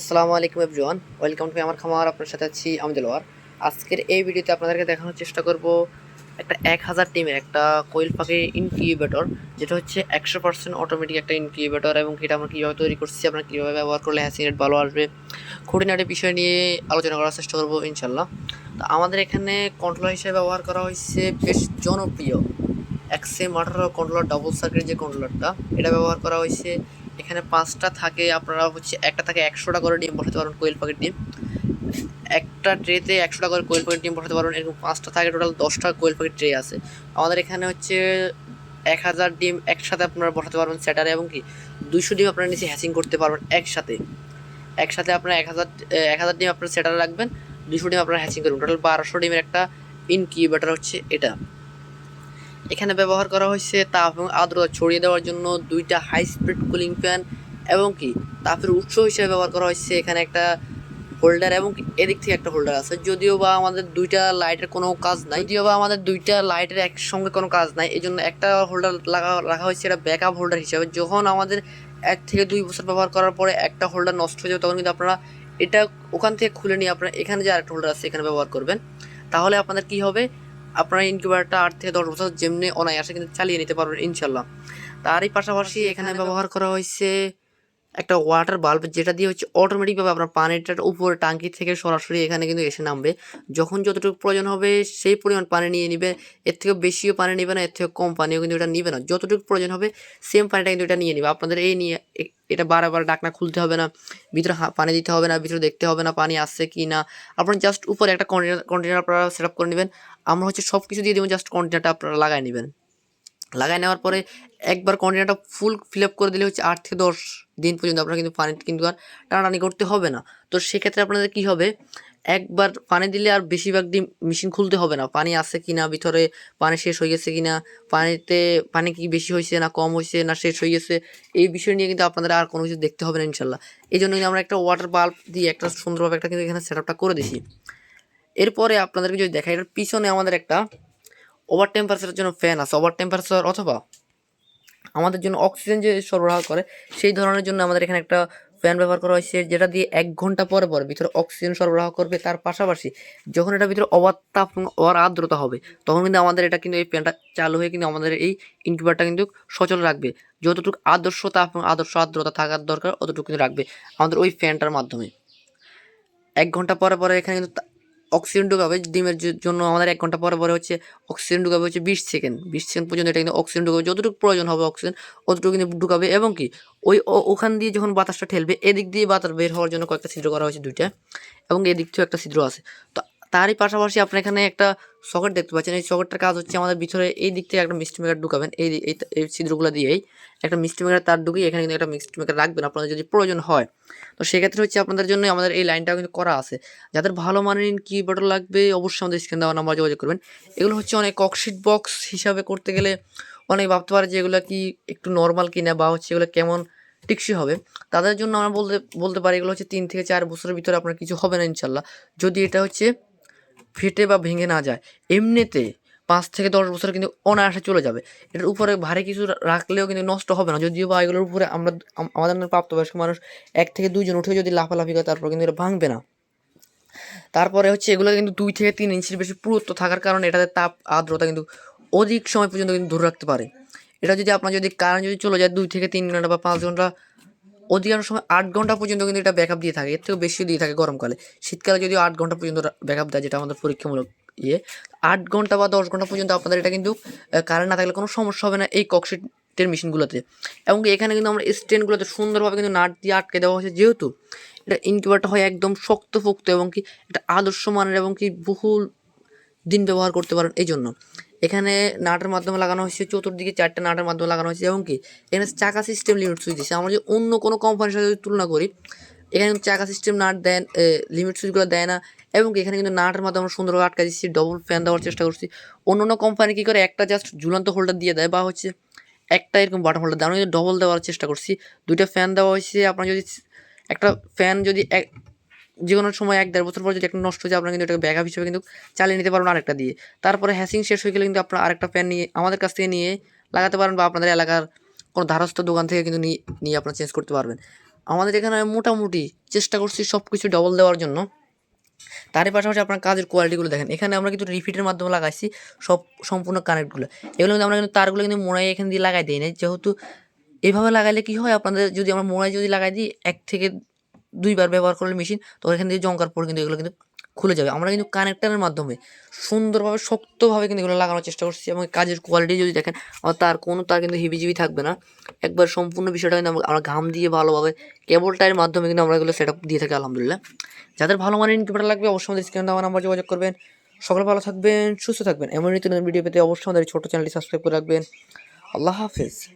আসসালামু আলাইকুম everyone welcome to আমার খামার, আপনার সাথে আছি আমি দেলোয়ার। আজকের এই ভিডিওতে আপনাদেরকে দেখানোর চেষ্টা করব একটা এক হাজার টিমের একটা কোয়েল পাখি ইনকিউবেটর যেটা হচ্ছে একশো পার্সেন্ট অটোমেটিক একটা ইনকিউবেটর এবং এটা আমরা কীভাবে তৈরি করছি, আমরা কীভাবে ব্যবহার করলে হ্যাসিং রেট ভালো আসবে, খুঁটিনাটি বিষয় নিয়ে আলোচনা করার চেষ্টা করব ইনশাল্লাহ তো আমাদের এখানে কন্ট্রোলার হিসেবে ব্যবহার করা হয়েছে বেশ জনপ্রিয় এক্সএম আঠারো কন্ট্রোলার ডাবল সার্কিট যে কন্ট্রোলারটা এটা ব্যবহার করা হয়েছে এখানে পাঁচটা থাকে, আপনারা হচ্ছে একটা থাকে একশোটা করে ডিম বসাতে পারেন কোয়েল পাখির ডিম। একটা ট্রেতে একশোটা করে কোয়েল পাখির ডিম বসাতে পারবেন, এরকম পাঁচটা থাকে, টোটাল দশটা কোয়েল পাখির ট্রে আছে। আমাদের এখানে হচ্ছে এক হাজার ডিম একসাথে আপনারা বসাতে পারবেন স্যাটারে, এবং কি দুইশো ডিম আপনারা নিচে হ্যাচিং করতে পারবেন একসাথে। একসাথে আপনারা এক হাজার এক হাজার ডিম আপনার স্যাটারে রাখবেন দুশো ডিম আপনারা হ্যাচিং করবেন। টোটাল বারোশো ডিমের একটা ইনকিউবেটার হচ্ছে এটা। এখানে ব্যবহার করা হয়েছে তাপ এবং আর্দ্রতা ছড়িয়ে দেওয়ার জন্য দুইটা হাই স্পিড কুলিং ফ্যান এবং কি তাপের উৎস হিসেবে ব্যবহার করা হয়েছে। এখানে একটা হোল্ডার এবং এদিক থেকে একটা হোল্ডার আছে। যদিও বা আমাদের দুইটা লাইটের কোনো কাজ নাই, যদিও বা আমাদের দুইটা লাইটের একসঙ্গে কোনো কাজ নাই এই জন্য একটা হোল্ডার লাগা, রাখা হয়েছে এটা ব্যাকআপ হোল্ডার হিসাবে। যখন আমাদের এক থেকে দুই বছর ব্যবহার করার পরে একটা হোল্ডার নষ্ট হয়ে যাবে, তখন কিন্তু আপনারা এটা ওখান থেকে খুলে নিয়ে আপনারা এখানে যে আরেকটা হোল্ডার আছে, এখানে ব্যবহার করবেন। তাহলে আপনাদের কি হবে? আপনার ইনকিউবেটারটা আট থেকে দশ বছর যেমনি অনায়াসে কিন্তু চালিয়ে নিতে পারবেন ইনশাল্লাহ। তারই পাশাপাশি এখানে ব্যবহার করা হয়েছে একটা ওয়াটার বাল্ব যেটা দিয়ে হচ্ছে অটোমেটিকভাবে আপনার পানিটার উপরে টাঙ্কি থেকে সরাসরি এখানে কিন্তু এসে নামবে। যখন যতটুকু প্রয়োজন হবে সেই পরিমাণ পানি নিয়ে নিবে। এর থেকে বেশিও পানি নেবে না, এর থেকে কম পানিও কিন্তু এটা নিবে না। যতটুকু প্রয়োজন হবে সেম পানিটা কিন্তু এটা নিয়ে নিবে। আপনাদের এই নিয়ে এটা বারবার ডাকনা খুলতে হবে না, ভিতরে পানি দিতে হবে না, ভিতরে দেখতে হবে না পানি আসছে কি না। আপনার জাস্ট উপরে একটা কন্টেনার কন্টেনার আপনারা সেট আপ করে নেবেন। আমরা হচ্ছে সব কিছু দিয়ে দেবো জাস্ট কন্টেনারটা আপনারা লাগাই নেবেন। লাগাই নেওয়ার পরে একবার কন্টেনারটা ফুল ফিল আপ করে দিলে হচ্ছে আট থেকে দশ দিন পর্যন্ত আপনার কিন্তু পানি কিন্তু আর টানাটানি করতে হবে না। তো সেক্ষেত্রে আপনাদের কি হবে? একবার পানি দিলে আর বেশিরভাগ ডিম মেশিন খুলতে হবে না। পানি আছে কি না ভিতরে পানি শেষ হয়ে গেছে কি না পানিতে পানি কি বেশি হয়েছে না কম হয়েছে না শেষ হয়ে গেছে, এই বিষয় নিয়ে কিন্তু আপনাদের আর কোনো কিছু দেখতে হবে না ইনশাল্লাহ। এই জন্য কিন্তু আমরা একটা ওয়াটার বাল্ব দিয়ে একটা সুন্দরভাবে একটা কিন্তু এখানে সেট করে দিছি। এরপরে আপনাদেরকে যদি দেখা এটার পিছনে আমাদের একটা ওভার টেম্পারেচারের জন্য ফ্যান আছে ওভার টেম্পারেচার অথবা আমাদের জন্য অক্সিজেন যে সরবরাহ করে, সেই ধরনের জন্য আমাদের এখানে একটা ফ্যান ব্যবহার করা হয়েছে যেটা দিয়ে এক ঘণ্টা পরে পরে ভিতরে অক্সিজেন সরবরাহ করবে। তার পাশাপাশি যখন এটা ভিতরে অবাধ তাপ আর্দ্রতা হবে, তখন কিন্তু আমাদের এটা কিন্তু এই ফ্যানটা চালু হয়ে কিন্তু আমাদের এই ইনকিউবেটারটা কিন্তু সচল রাখবে। যতটুকু আদর্শ তাপ এবং আদর্শ আর্দ্রতা থাকার দরকার, অতটুকু কিন্তু রাখবে আমাদের ওই ফ্যানটার মাধ্যমে। এক ঘণ্টা পরে পরে এখানে কিন্তু অক্সিজেন ঢুকাবে ডিমের জন্য আমাদের এক ঘণ্টা পরে পরে হচ্ছে অক্সিজেন ঢুকাবে হচ্ছে বিশ সেকেন্ড বিশ সেকেন্ড পর্যন্ত এটা কিন্তু অক্সিজেন ঢুকাবে, যতটুকু প্রয়োজন হবে অক্সিজেন অতটুকু কিন্তু ঢুকাবে এবং কি ওই ওখান দিয়ে যখন বাতাসটা ঠেলবে, এদিক দিয়ে বাতাস বের হওয়ার জন্য কয়েকটা ছিদ্র করা হয়েছে দুইটা এবং এদিক থেকেও একটা ছিদ্র আছে। তো তারই পাশাপাশি আপনি এখানে একটা সকেট দেখতে পাচ্ছেন। এই সকেটটার কাজ হচ্ছে আমাদের ভিতরে এই দিক থেকে একটা মিষ্টি মেকার ঢুকাবেন। এই এই ছিদ্রগুলো দিয়েই একটা মিষ্টি মেকার তার ঢুকিয়ে এখানে কিন্তু একটা মিষ্টি মেকার রাখবেন আপনাদের যদি প্রয়োজন হয়। তো সেক্ষেত্রে হচ্ছে আপনাদের জন্য আমাদের এই লাইনটাও কিন্তু করা আছে। যাদের ভালো মানের কিবোর্ড লাগবে অবশ্যই আমাদের স্ক্রিন দেওয়া নাম্বার যোগাযোগ করবেন। এগুলো হচ্ছে অনেক অক্সিড বক্স হিসাবে করতে গেলে অনেক ভাবতে পারে যে এগুলো কি একটু নর্মাল কিনা বা হচ্ছে এগুলো কেমন টিকসই হবে। তাদের জন্য আমরা বলতে বলতে পারি এগুলো হচ্ছে তিন থেকে চার বছরের ভিতরে আপনার কিছু হবে না ইনশাল্লাহ। যদি এটা হচ্ছে ফেটে বা ভেঙে না যায়। এমনিতে পাঁচ থেকে দশ বছর কিন্তু অনায়াসে চলে যাবে। এটার উপরে ভারী কিছু রাখলেও কিন্তু নষ্ট হবে না। যদিও বা এগুলোর উপরে আমরা আমাদের প্রাপ্তবয়স্ক মানুষ এক থেকে দুইজন উঠে যদি লাফালাফি করে, তারপর কিন্তু এটা ভাঙবে না। তারপরে হচ্ছে এগুলো কিন্তু দুই থেকে তিন ইঞ্চির বেশি পুরুত্ব থাকার কারণে এটাতে তাপ আর্দ্রতা কিন্তু অধিক সময় পর্যন্ত কিন্তু ধরে রাখতে পারে। এটা যদি আপনার যদি কারেন্ট যদি চলে যায় দুই থেকে তিন ঘণ্টা বা পাঁচ ঘণ্টা অধিকাংশ সময় আট ঘণ্টা পর্যন্ত কিন্তু এটা ব্যাকআপ দিয়ে থাকে। এর থেকেও বেশি দিয়ে থাকে গরমকালে। শীতকালে যদিও আট ঘণ্টা পর্যন্ত ব্যাকআপ দেয়, যেটা আমাদের পরীক্ষামূলক ইয়ে আট ঘণ্টা বা দশ ঘণ্টা পর্যন্ত আপনাদের এটা কিন্তু কারেন্ট না থাকলে কোনো সমস্যা হবে না এই ককশিটের মেশিনগুলোতে এবং এখানে কিন্তু আমরা স্ট্যান্ডগুলোতে সুন্দরভাবে কিন্তু নাট দিয়ে আটকে দেওয়া হয়েছে, যেহেতু এটা ইনকিউবেটর হয় একদম শক্ত শক্তপোক্ত এবং কি এটা আদর্শ মানের এবং কি বহুল দিন ব্যবহার করতে পারেন এই জন্য এখানে নাটের মাধ্যমে লাগানো হয়েছে, চতুর্দিকে চারটে নাটের মাধ্যমে লাগানো হয়েছে, এবং কি? এখানে চাকা সিস্টেম লিমিট সুইচ দিচ্ছে আমরা যদি অন্য কোনো কোম্পানির সাথে যদি তুলনা করি, এখানে চাকা সিস্টেম নাট দেন লিমিট সুইচগুলো দেয় না, এবং এখানে কিন্তু নাটের মাধ্যমে আমরা সুন্দরভাবে আটকা দিচ্ছি ডবল ফ্যান দেওয়ার চেষ্টা করছি। অন্য অন্য কোম্পানি কী করে? একটা জাস্ট ঝুলন্ত হোল্ডার দিয়ে দেয়, বা হচ্ছে একটা এরকম বাটন হোল্ডার দেয়। আমরা কিন্তু ডবল দেওয়ার চেষ্টা করছি। দুইটা ফ্যান দেওয়া হয়েছে, আপনার যদি একটা ফ্যান যদি যে কোনো সময় এক দেড় বছর পর যদি একটা নষ্ট হয়ে যায়, আপনারা কিন্তু এটাকে ব্যাকআপ হিসেবে কিন্তু চালিয়ে নিতে পারবেন আরেকটা দিয়ে। তারপরে হ্যাসিং শেষ হয়ে গেলে কিন্তু আপনারা আরেকটা ফ্যান নিয়ে, আমাদের কাছ থেকে নিয়ে লাগাতে পারেন বা আপনাদের এলাকার কোনো ধারস্থ দোকান থেকে কিন্তু নিয়ে নিয়ে আপনারা চেঞ্জ করতে পারবেন। আমাদের এখানে মোটামুটি চেষ্টা করছি সব কিছু ডবল দেওয়ার জন্য। তারই পাশাপাশি আপনার কাজের কোয়ালিটিগুলো দেখেন। এখানে আমরা কিন্তু রিফিটের মাধ্যমে লাগাইছি সব সম্পূর্ণ কানেক্টগুলো এগুলো কিন্তু আমরা কিন্তু তারগুলো কিন্তু মোড়াই এখান দিয়ে লাগাই দিই না যেহেতু এভাবে লাগাইলে কি হয়, আপনাদের যদি আমরা মোড়াই যদি লাগাই দিই, এক থেকে দুইবার ব্যবহার করলে মেশিন তো এখান থেকে জঙ্কার পরে কিন্তু এগুলো কিন্তু খুলে যাবে। আমরা কিন্তু কানেক্টারের মাধ্যমে সুন্দরভাবে, শক্তভাবে কিন্তু এগুলো লাগানোর চেষ্টা করছি এবং কাজের কোয়ালিটি যদি দেখেন তার কোনো তার কিন্তু হিবিজিবি থাকবে না। একবার সম্পূর্ণ বিষয়টা কিন্তু আমরা- ঘাম দিয়ে ভালোভাবে কেবল টাইয়ের মাধ্যমে কিন্তু আমরা এগুলো সেট দিয়ে থাকি, আলহামদুলিল্লাহ। যাদের ভালো মানের ইনকিউবেটার লাগবে অবশ্যই আমাদের স্ক্রিনে আমার নাম্বার যোগাযোগ করবেন। সকলে ভালো থাকবেন, সুস্থ থাকবেন। এমন নিত্য ভিডিও পেতে অবশ্যই আমাদের ছোটো চ্যানেলটি সাবস্ক্রাইব করে রাখবেন। আল্লাহ হাফেজ।